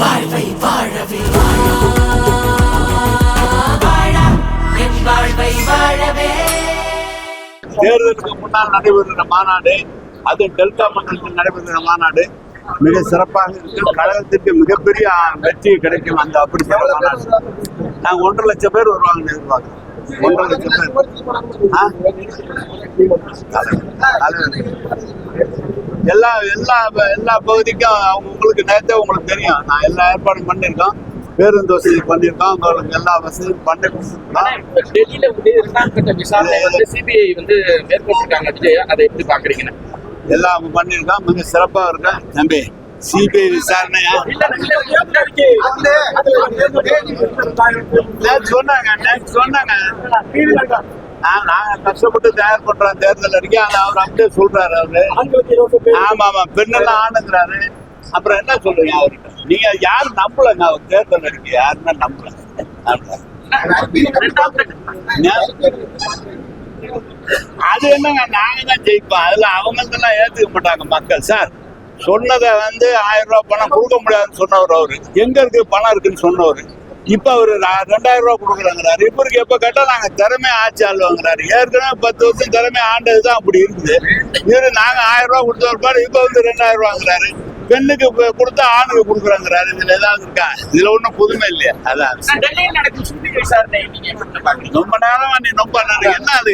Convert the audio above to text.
வாழ்வை வாழவே தேர்தலுக்கு முன்னால் நடைபெறுகிற மாநாடு அது டெல்டா மண்டலத்தில் நடைபெறுகிற மாநாடு. மிக சிறப்பாக இருக்கும் கழகத்திற்கு மிகப்பெரிய வெற்றி கிடைக்கும் அந்த அப்படிப்பட்ட மாநாடு. நாங்கள் ஒன்றரை லட்சம் பேர் வருவாங்க எதிர்பார்க்கிறோம். ஒன்றரை லட்சம் பேர். தலைவர். எல்லா எல்லா எல்லா பகுதிக்கும் அவங்க உங்களுக்கு நேரத்தே உங்களுக்கு தெரியும் நான் எல்லா ஏற்பாடும் பண்ணியிருக்கோம் பேருந்து வசதி பண்ணியிருக்கோம் உங்களுக்கு எல்லா வசதியும் பண்ணி கொடுத்துருக்கோம் டெல்லியில வந்து இரண்டாம் கட்ட விசாரணை வந்து சிபிஐ வந்து மேற்கொண்டிருக்காங்க விஜய் அதை எப்படி பாக்குறீங்க எல்லாம் பண்ணியிருக்கோம் மிக சிறப்பா இருக்கும் தம்பி சிபிஐ விசாரணையா சொன்னாங்க சொன்னாங்க நாங்க கஷ்டப்பட்டு தயார் பண்றோம் தேர்தல் அறிக்கை ஆனா அவர் அப்படியே சொல்றாரு அவரு. ஆமா ஆமா. பெண்ணெல்லாம் ஆணுங்கிறாரு. அப்புறம் என்ன சொல்றீங்க அவர்கிட்ட? நீங்க யாரும் நம்பலங்க அவர் தேர்தல் அறிக்கை யாருமே நம்பல. அது என்னங்க? நாங்க தான் ஜெயிப்போம். அதுல அவங்களுக்கெல்லாம் ஏத்துக்க மாட்டாங்க மக்கள். சார் சொன்னதை வந்து ஆயிரம் ரூபாய் பணம் கொடுக்க முடியாதுன்னு சொன்னவர் அவரு. எங்க இருக்கு? பணம் இருக்குன்னு சொன்னவர். இப்ப அவரு ரெண்டாயிரம் ரூபாய் கொடுக்குறாங்கிறாரு. இவருக்கு எப்ப கேட்டா நாங்க திறமை ஆட்சி ஆளுவாங்கிறாரு. ஏற்கனவே பத்து வருஷம் திறமை ஆண்டதுதான் அப்படி இருக்குது. இவரு நாங்க ஆயிரம் ரூபாய் கொடுத்தவர் பாரு இப்ப வந்து ரெண்டாயிரம் ரூபாங்கிறாரு. பெண்ணுக்கு கொடுத்தா ஆணுக்கு கொடுக்குறாங்கிறாரு. இதுல ஏதாவது இருக்கா? இதுல ஒண்ணும் புதுமை இல்லையா? அதான். ரொம்ப நேரமா நீ ரொம்ப என்ன அது